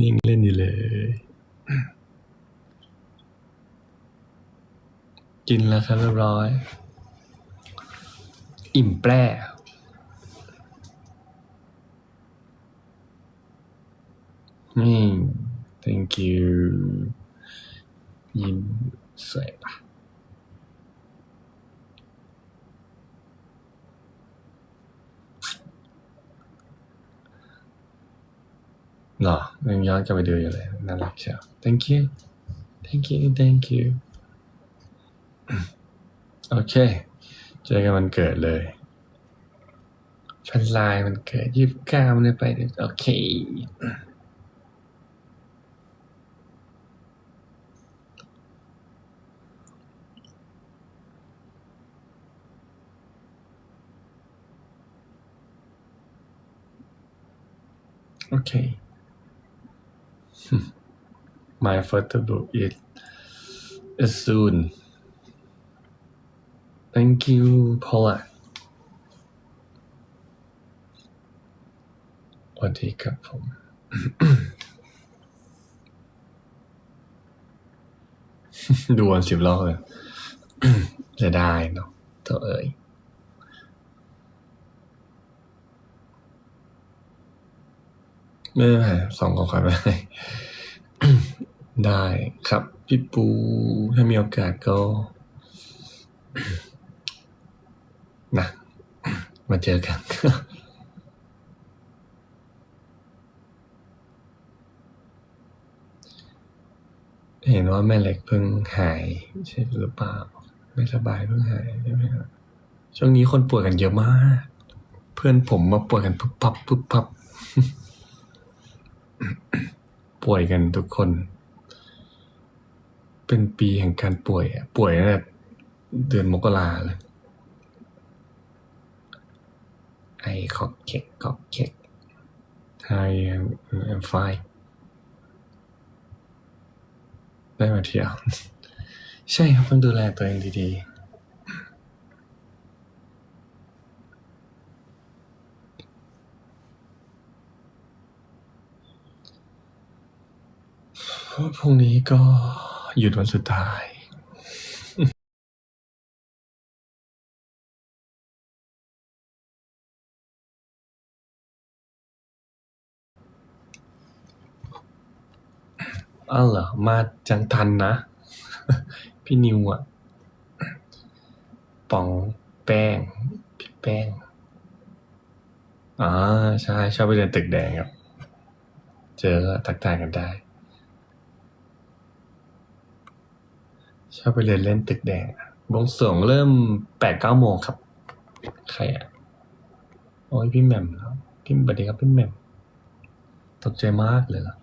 นิ่งเล่นอยู่เลย กินแล้วครับเรียบร้อย อิ่มแปร่นี่ thank you ยิ้มสวยปะ หรอยังย้อนกลับไปดูอยู่เลยน่ารักเชียว thank you thank you thank you โอเค เจอกันวันเกิดเลยแฟนลน์มันเกิดยี่สิบเก้ามันเลยไปเดี๋ยวโอเคโอเค My photo book is is soon Thank you Paula วัสดีครับผมดูวันสิบรอบเลยจะได้เนาะเถอะเอ่ย ไม่เป็นไรส่งของขวัญไปได้ครับ พี่ปูถ้ามีโอกาสก็นะมาเจอกันเห็นว่าแม่เล็กเพิ่งหายใช่หรือเปล่า ไม่สบายเพิ่งหายใช่ไหมครับช่วงนี้คนป่วยกันเยอะมาก เพื่อนผมมาป่วยกันปุ๊บปับปุ๊บปับ ป่วยกันทุกคน เป็นปีแห่งการป่วยป่วยตั้งแต่เดือนมกราเลย ไอขอกเค็กขอกเค็กไทยแอมไฟได้มาเที่ยว ใช่ครับต้องดูแลตัวเองดีๆเพราะพรุ่งนี้ก็หยุดวันสุดท้ายอ้าวเหรอมาจังทันนะ พี่นิวอะป๋องแป้ง พี่แป้งอ่าใช่ ชอบไปเดินตึกแดงครับ เจอก็ทักทายกันได้ ชอบไปเดินเล่นตึกแดงบวงสวงเริ่มแปดเก้าโมงครับ ใครอะ โอ้ยพี่แหม่มครับพี่สวัสดีครับพี่แหม่มตกใจมากเลยเหรอ